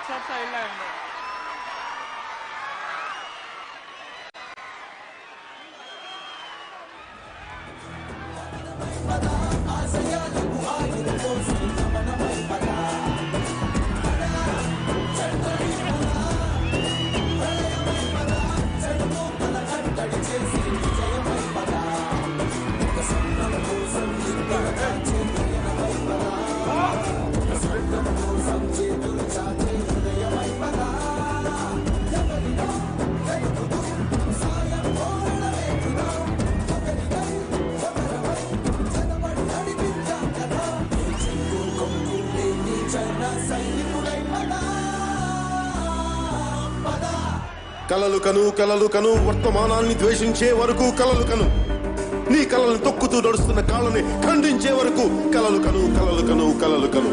akşam hayırlı evler. Azerbaycan కలలు కను కలలు కను వర్తమానాన్ని ద్వేషించే వరకు కలలు కను. నీ కలల్ని తొక్కుతూ నడుస్తున్న కాళ్ళని ఖండించే వరకు కలలు కను కలలు కను కలలు కను.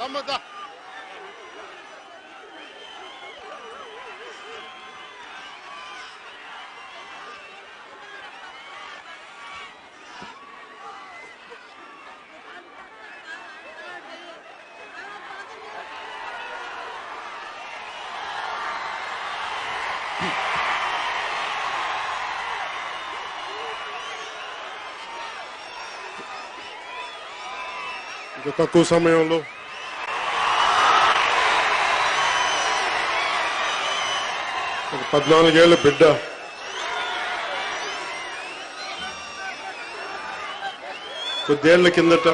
Vamos a... Tá com o Samuel ఒక పద్నాలుగేళ్ళ బిడ్డ. కొద్దేళ్ళ కిందట